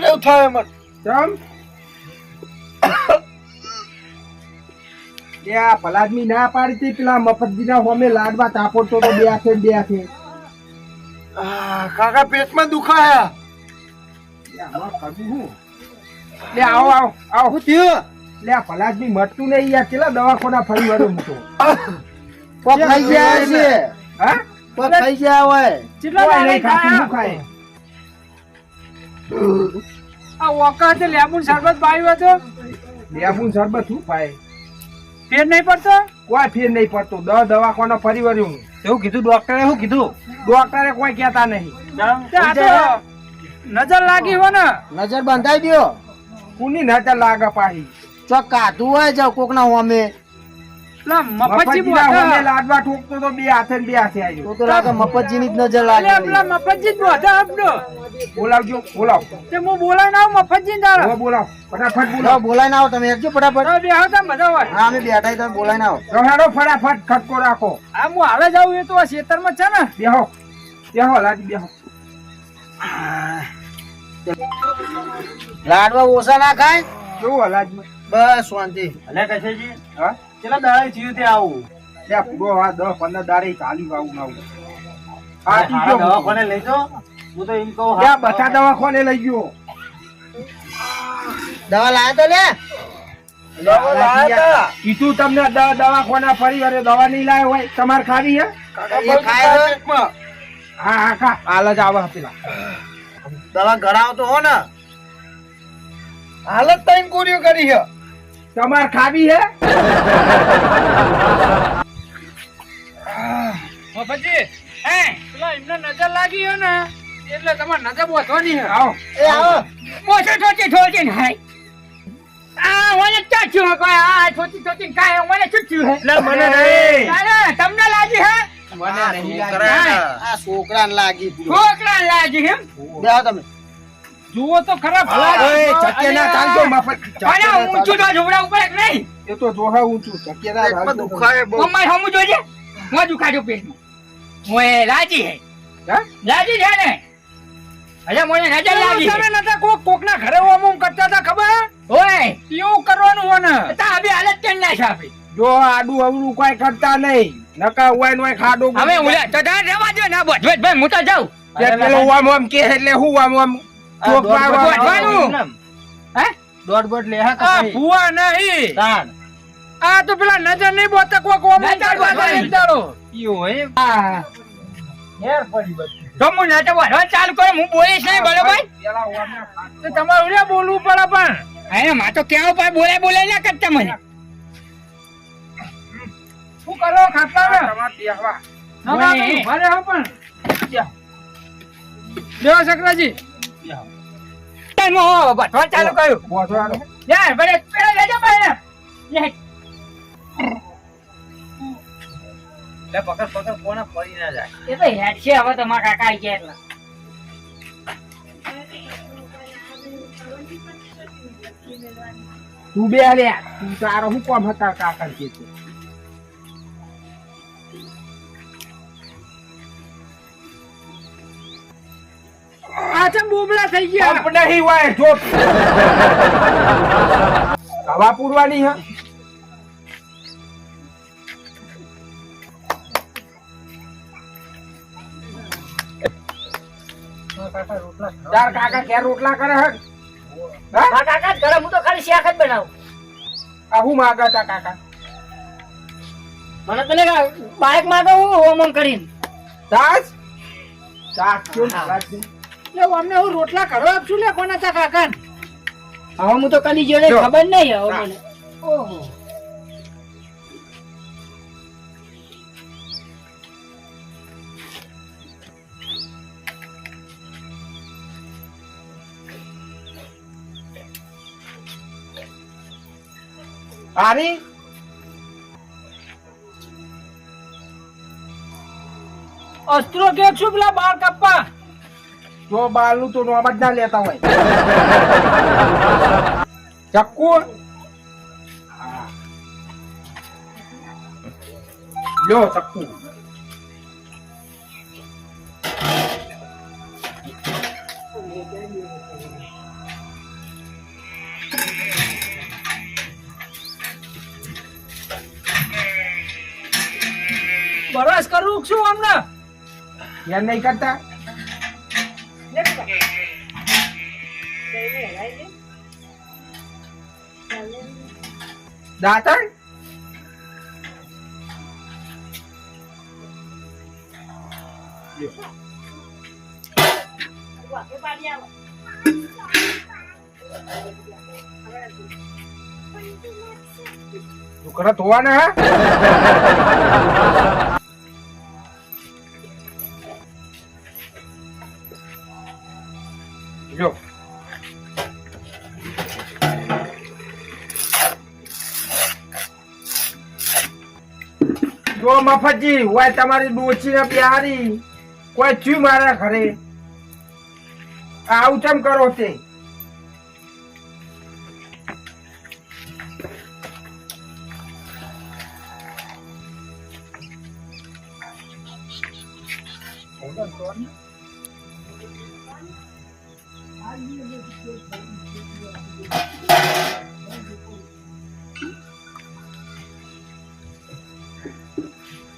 મને એવું થાય મને કેમ એ આ ભલાદમી ના પાડી હતી પેલા મફતજીના હોમે લાડવા તાપોડતો તો બે આખે બે આખે આ, કાકા પેટમાં દુખાયા. લે આવો આવો આવો થયું? લે આ ભલાદમી મટતું નહીં યાર કેટલા દવાખાના ફરી વળ્યો મૂકો પગ ખાઈ ગયા છે. હા? પગ ખાઈ ગયા હોય. કેટલા નહીં ખાતું, ખાય? આ વખતે લેબુ શરબત પાયું હતો. લેબુન શરબત શું ભાઈ? ફેર નહીં પડતો? કોઈ ફેર નહીં પડતો. દ દવાખાના ફરી વળ્યું હું. એવું કીધું ડોક્ટરે શું કીધું? ડોક્ટરે કોઈ કહેતા નહીં. તે નજર લાગી હો ને. નજર બંધાઈ દો કુની નજર લાગે પાહી? ચોક તું હોય જાવ કોક ના હોમે. પેલા મફતજી મફતજીના લાડવા ઠોકતો તો બે હાથે બે હાથે આવ્યો તો તો લાગે મફતજી ની જ નજર લાગે પેલા મફતજી બોધા આપડો બોલાવજો બોલાવ. તે હું બોલાય ના મફતજી હવે તારા. બોલાવ. ફટાફટ બોલાવ. બોલાય ના આવો તમે એકજો ફટાફટ. તો બે આવતા બધા હોય હા અમે બેઠા તમે બોલાય ના આવો. રહાડો ફટાફટ ખટકો રાખો. આ હું હાલે જાઉં એ તો આ ખેતરમાં છે ને. બેહો બેહો લાજી બેહો. લાડવા ઓછા ના ખાય? કેવું હલાજ બસ શાંતિ. અલે કશેજી? હા? કેટલા દાડા થયું તે આવું? ત્યાં પૂરો આ દસ પંદર દાડે ચાલી આવું આવું. હું. દવાખાને લઈ જાઓ હું તો એમ કહું ત્યાં બધા દવાખાને લઈ ગયો. દવા લાયા તો લે. દવા લાયા કીધું તમને દવાખાના ફરી દવા નહીં લાવે હોય. તમારે ખાવી હે? હા હા ખા. હાલ જ આવે પેલા. દવા ગળાવો હો ને. હાલત તઈને કોરીઓ કરી છે તમારે ખાવી હે? મફતજી એ પેલા એમને નજર લાગી હો ને એટલે તમાર નજર બોધવાની હે. આવો. એ આવો. બોસે ઠોચી ઠોચી ને હાય. આ મને ચાચ્યું હે કોઈ? આ ઠોચી ઠોચી કાય મને ચૂચ્યું હે? એટલે મને નહીં. અરે તમને લાગી હે? મને નહીં આ છોકરાને લાગી છોકરાને છોકરા લાગી હે બેહો તમે. જુઓ તો ખરા ભલા ચક્કે ના ચાલજો મફત અરે ઊંચું તો ઝુંપડા ઉપર એક નહીં. એ તો જોહા ઊંચું ચક્કે ના ચાલજો. મમ્મી હમું જોજે. હું દુખાડ્યું પેટમાં. ઓય રાજી હે. રાજી છે ને? અરે મોને નજર લાગી તમે નતા કોક કોક ના ઘરે ઓમ કરતા હતા ખબર? ઓય. એવું કરવાનું હો ને. તા હવે હાલત કેમ ના છાપી જો આડું અવડું કોઈ કરતા નહીં. નકા ઉવાય નોય હોય ખાડો હવે ઉલા તો રહેવા દો ના બોજ. ભાઈ હું તો જાઉં. પેલો આમ આમ કે એટલે હું આમ આમ ચોક દોઢ મારવા બોટ આવવાનું. હે? દોઢ બોટ લે હા આ કસાઈ. નહીં. તાન. આ તો પેલા નજર નહીં બોલતા કોક ઓમ કરતા ઈયો હોય. હા પડી બધું. તો હું નાટક વાળવા ચાલુ કરું. હું બોલીશ નહીં બરોબર? પેલા ઓમના ખાડો. તો તમારે ઉલ્યા બોલવું પડે પણ. હા માં તો કેવો પણ બોલે બોલે ના કરતા મને શું કરો? ખાતા ને તમારે બેહવા. ના, ના, તો ઊભા પણ. દેવા સકરાજી ચાલ મો બટવા ચાલુ કર્યું આનો. યાર બરે પેલા લેજો ભાઈ લે પકડ પકડ કોને પડી ના જાય એ તો હેડ છે હવે તમારા કાકા આવી ગયા એટલે તું બે લે તું તારો હું કોમ હતા કાકા કે છે આ ચમ થઈ ગયા. પંપ નહીં હોય જો. હવા પૂરવાની હા. કાકા ક્યાં રોટલા કરે હે? હા? કાકા ઘરે હું તો ખાલી શાક જ બનાવું. આ હું માગા તા કાકા? મને તને બાઇકમાં હું હોમ કરીને. દાસ? દાસ કેમ? એટલે અમને હું રોટલા ઘરો આપશું લે કોના તા કાકા હવે હું તો કલી જોડે ખબર નહીં હવે મને. ઓહો. આરી અસ્ત્રો કે છું પેલા બાળ કાપવા. Jo lu tu no abad dali atau wei. Cakku. Yo cakku. Baras karuksu amna. Yang naik kata. દાંતણ? છોકરા ધોવાના જો મફતજી હોય તમારી ડોચી ને બિહારી કોઈ ચૂ મારા ઘરે? આવું ચમ કરો તે?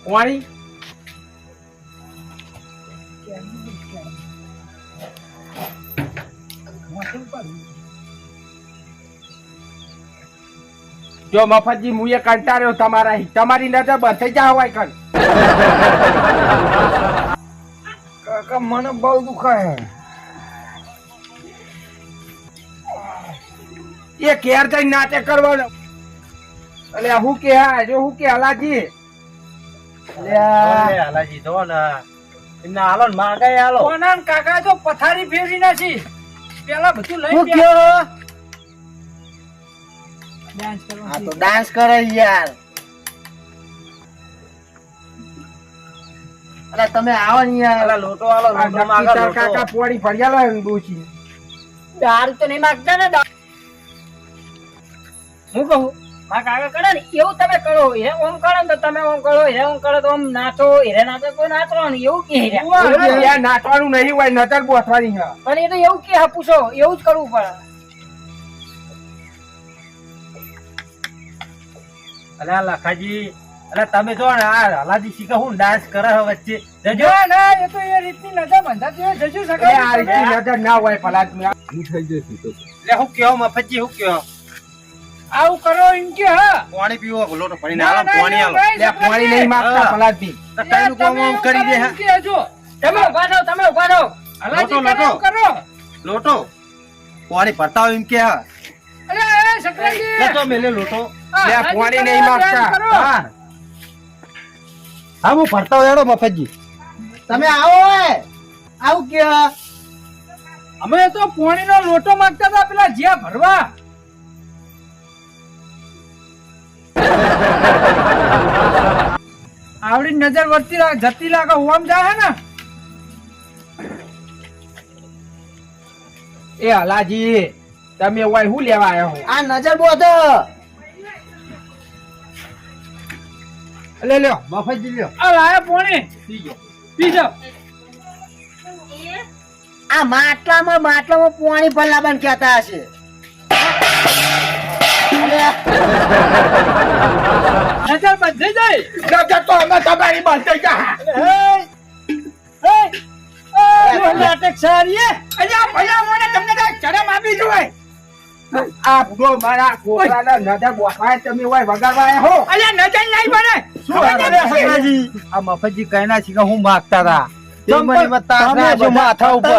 વાણી જો મફતજી મુએ કરતા કંટાળ્યો તમારા તમારી નજર બંધ જા હોય કણ. કાકા મને બહુ દુખાય એ કેર જઈ નાટક કરવાનો. એટલે હું કે હા જો હું કે હલાજી હાલાજી જો ને એમને હાલો ને માગાય હાલો. કોના કાકા તો પથારી ફેરવી નાખી. પેલા બધું લઈ હું ગયા. કયો? ડાન્સ કરવા આ તો ડાન્સ કરે યાર. અલા તમે આવો ને યાર. લોટો હાલો લોટો માગો નક્કી કાકા ફરિયાલો ને દારૂ તો નહીં માગતા ને હું કહું? મારા કાકા કરે ને એવું તમે કરો. હે ઓમ કરો તો તમે ઓમ કરો હે ઓમ કરો તો ઓમ નાચો. હેરે નાચો તો નાચો ને એવું કે. યાર નાચવાનું નહીં હોય નતર બોથવાની હે પણ એ તો એવું કે હા પૂછો. એવું જ કરવું પડે. અલે લખાજી અલે તમે જો ને આ હલાજી શીખે હું ડાન્સ કરે છે વચ્ચે. જજો. ના ના એ તો એ રીતની નજર બંધાતી હોય જજો એટલે આ રીતની નજર ના હોય ભલા લે હું કયો મફતજી હું કયો? આવું કરો એમ કે હા. પાણી પીવો લોટો ભરીને ના, પાણી આલો. લે પાણી નહીં માંગતા. ભલાથી તો કઈનું કામ કરી દે હા. કહેજો તમે ઊભા થાઓ તમે ઊભા થાઓ. લોટો, લોટો. કરો. લોટો. પાણી ભરતા હોય એમ કે હા. અરે એ સકરાજી મેલે લોટો. લે, પાણી નહીં માંગતા. હા. હા હું ભરતા હોય એડો મફતજી. તમે આવો હે આવું કે અમે તો પાણીનો લોટો માંગતા હતા પેલા જ્યાં ભરવા. આવડી નજર વધતી લાગે જતી લાગે હોમ જાય ને? એ હલાજી તમે હોય હું લેવા આવ્યા હો? આ નજર બોધો. લે લ્યો મફતજી લ્યો. આ લાયા પોણી. પીજો. આ માટલામાં માટલામાં પાણી ભરલાબન કહેતા હશે. નજર બંધી જાય. નજર તો અમે તમારી બંધ જા. નાટક સારી અલ્યા ભલા મોને તમને તો શરમ આપી જોઈએ આ ભૂડો મારા છોકરાના નજર બોસવાય તમે હોય વગાડવા આવ્યા હો. અલ્યા નજર નહીં બને શું ખબર છે? આ મફતજી હું માગતા હતા. તે બતા ના માથા ઉપર.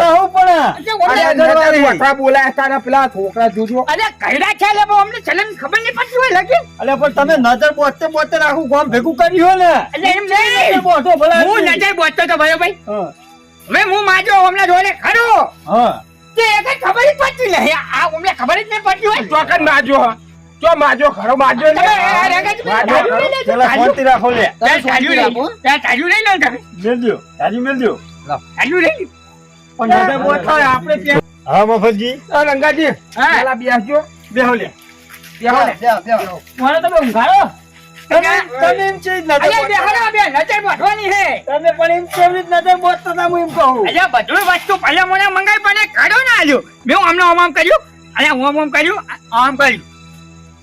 પેલા છોકરા જોજો. કઈડા છે અમને ચલન ખબર નહીં પડતી હોય લાગે. અલે પણ તમે નજર બોતતે બોતતે આખું ગામ ભેગું કર્યું ને. એમ નહીં. બોતો હું નજર બોલતો તો ભાઈ. ભાઈ હવે હું માજો હમણાં જોડે ખરો. હા. તે ખબર જ પડતી નહીં આ અમને ખબર જ નહીં પડતી હોય. ચોકન માજો હો. ચો માજો ખરો માજો ને તમે પેલા શાંતિ રાખો લે. તાજુ લઈ રાખો. લો. તાજુ લઈ લો તમે. મેલજો. તાજી તાજુ લઈ લો. પણ નજર બોસવાય આપણે ત્યાં હા મફતજી? આ રંગાજી હા. પેલા બેસજો. બેહો લે. બેહો ને. મને તમે ઊંઘાડો તમે એમ બે હાલો, બે નજર બોસવાની છે તમે પણ એમ કેવી નજર હું એમ કહું. અલ્યા બધું વસ્તુ પહેલા મને મંગાઈ પણ કાઢો ના આલ્યો મેં હું હમણાં આમ આમ કર્યું. અલ્યા હું આમ કર્યું આમ કર્યું.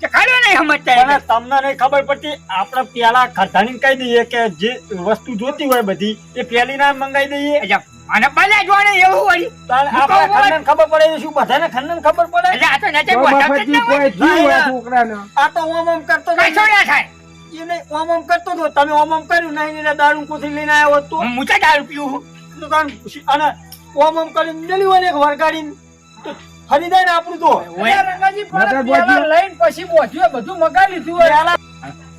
કે નહીં સમજતા અને તમને નહીં ખબર પડતી આપણે પેલા ખટાણી કહી દઈએ કે જે વસ્તુ જોતી હોય બધી એ પેલી ના મંગાવી દઈએ. અને બધા જોડે એવું હોય. તારે આપણે ખંડન ખબર પડે શું બધાને ખંડન ખબર પડે? એટલે આ તો નજર તો બોટાવતા જ મફતી ના હોય. કોઈ થયું હોય ના, ના. છોકરાને. આ તો ઓમ ઓમ કરતો. કશો ના થાય? એને ઓમ ઓમ કરતો તો તમે ઓમ ઓમ કર્યું નહીં એને દારૂ કોથી લઈને આવ્યો તો? હું ચા દારૂ પીવું. અને ઓમ ઓમ કરીને મેલ્યું હોય ને વરગાડીને ફરી જાય ને આપણું તો. લઈને પછી બોધ્યું બધું મગાવી લીધું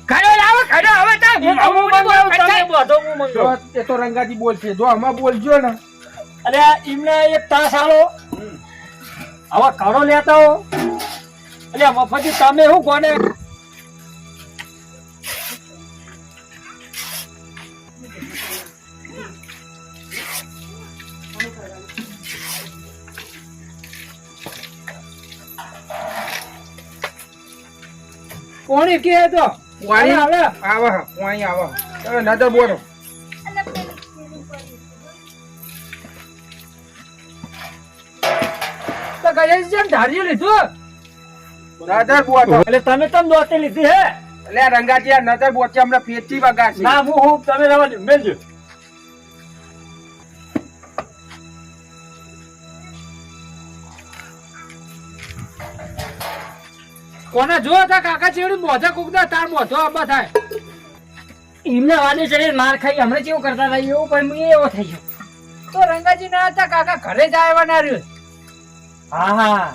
ખરો લાવો હવે તો હું મંગાવું, તમે બધો હું મંગાવું. એ તો રંગાજી બોલશે. જો આમાં બોલજો ને. અરે આ એમને એક તાસ આલો. હવે કાળો લેતા હો એટલે મફતી તમે શું કોને કોણી કે તો? વાણી આવે આવે વાણી આવે. નજર બોલો. તો ગણેશ જેમ ધાર્યું લીધું? નજર બોલો. એટલે તમે તમ દોતે લીધી હે? એટલે રંગાજી આ નજર બોલશે અમને ફેરથી વગાડી ના હું હું તમે રહેવા દો. મેલજો. કોને જો તા કાકા ચેવડી મોઢા કુકતા તાર મોઢો આબા થાય. એમને વાને ચડે માર ખાઈ હમણાં કેવું કરતા હતા એવું પણ હું એવો થઈ ગયો. તો રંગાજી ના હતા કાકા ઘરે જ આવવાના રહ્યો. હા હા.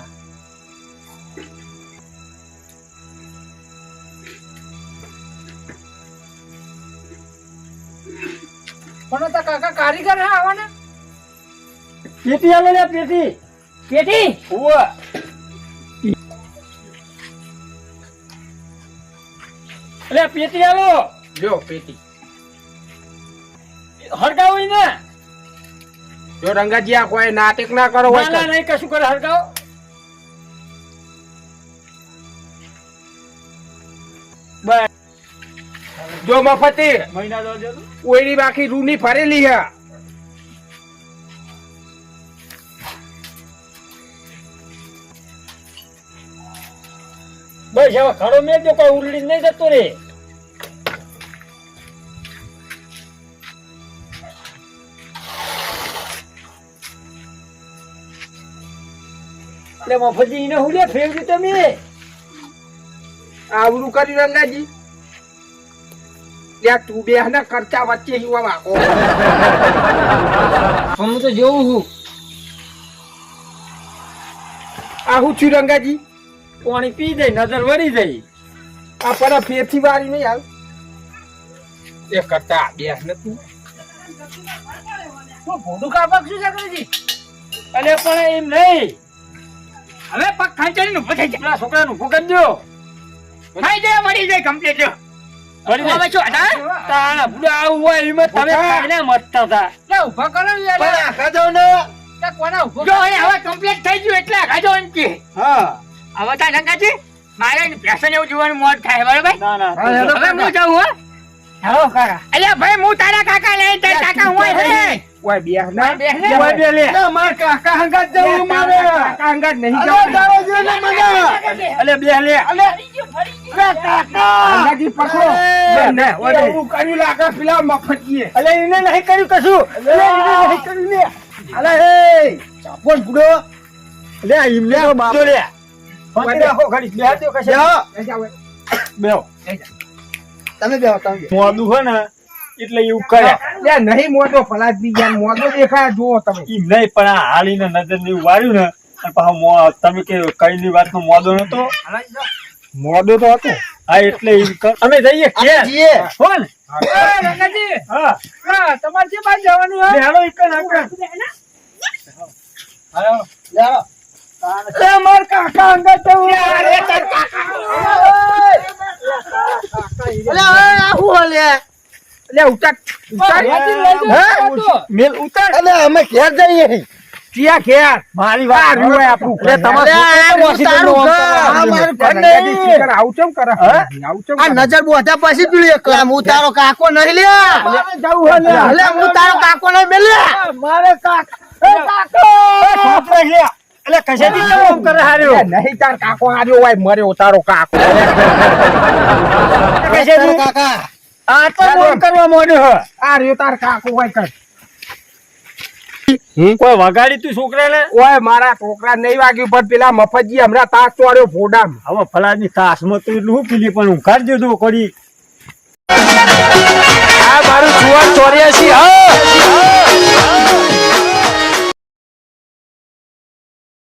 પણ તો કાકા? કારીગર હા આવવાના પેટી આલે પેટી. પેટી? ઉવ્વ. એટલે પેટી આલો જો પેટી. હરગાવી ને જો રંગાજી આ કોઈ નાટક ના કરો હોય ના નહીં કશું કરે હરગાવ બસ. જો મફતી મહિના દો ઓયડી બાકી રૂની ફરેલી હે. બસ હવે ખડો મેલજો કોઈ ઉલડી નહીં જતો રે. એટલે મફતજી એને હું લે ફેરવી તમે? આવડું કરી રંગાજી ત્યાં તું બે ના ખર્ચા વચ્ચે યુવા હું તો જોઉં છું. આ હું છું રંગાજી પાણી પી જાય નજર વળી જાય. આ પર ફેરથી વારી નહીં હાલ. એ કરતા બેસ ને તું. ભોડું કાપક શું છે અલે પણ એમ નહીં. હવે પગ ખાંચાડીને ઊભો થઈ જાય પેલા છોકરાનું ભૂગત દો થઈ જાય મળી જાય કમ્પ્લીટ વળી હવે શું હતા તાણા ભૂડા આવું હોય એમાં તમે ખાઈને મતતા હતા. લે ઊભા કરો યાર. આખા જાવ ને. કોના ઊભો જો હવે કમ્પ્લીટ થઈ ગયું એટલે એમ કે. હા. હવે તા નંગાજી મારે ફેશન એવું જોવાનું મોડ થાય બરાબર? ના ના હવે હું જાઉં હો. હેલો કાકા. અલ્યા ભાઈ હું તારા કાકા લઈ તારા કાકા હું હે. ઓય બે ના ઓય બે લે. ના, માર કાકા હંગાત જવું મારે. કાકા હંગાત નહીં જવું અલે બે લે. રંગાજી પકડો. ને ઓય એવું કર્યું લાગે પેલા મફતીએ અલે એને નહીં કર્યું કશું. અલે એને નહીં કર્યું લે. અલે એ ચાપોન બુડો લે એમને બાપ. લે. તમે બેહો તમે હોય ને એટલે એવું કરે નહીં મોટો ફલાદ બી ગયા મોટો દેખાય જુઓ તમે. એમ નહીં પણ આ હાલીને નજર ને એવું વાળ્યું ને અને પાછો મો- તમે કે કઈ ની વાત નો મોદો નતો મોડો તો હતો. હા એટલે એમ કર અમે જઈએ. ઘેર. હો ને. રંગાજી. હા. હા, તમારે જે બાજુ જવાનું હે હેલો કણ આગળ. હાલો. એ માર કાકા. મેલ ઉતાર. અલે અમે ઘેર જઈએ ઘેર. મારી વાત તમારે આવું ચમ કરે? આવું ચમ આ નજર બોધા પછી પીળી કામ હું તારો કાકો નહીં લે જવું એટલે હું તારો કાકો નહીં મેલે મારે કાકો એ કાકો. એટલે કશેથી કેમ કરે હાર્યો? નહીં તાર કાકો આવ્યો હોય મર્યો તારો કાકો. કશેથી? કાકા. આ તો કામ કરવા માંડ્યો હે. આ તાર કાકો હોય કર કોઈ વગાડી તું છોકરાને? ઓય મારા છોકરા નહીં વાગ્યું પણ પેલા મફતજી હમણાં તાસ ચોડ્યો ફોડામ. હવે ફલાની તાસમાં તો એટલું પીલી પણ હું કાઢ દીધું કરી આ મારું સુવર ચોર્યાસી હા.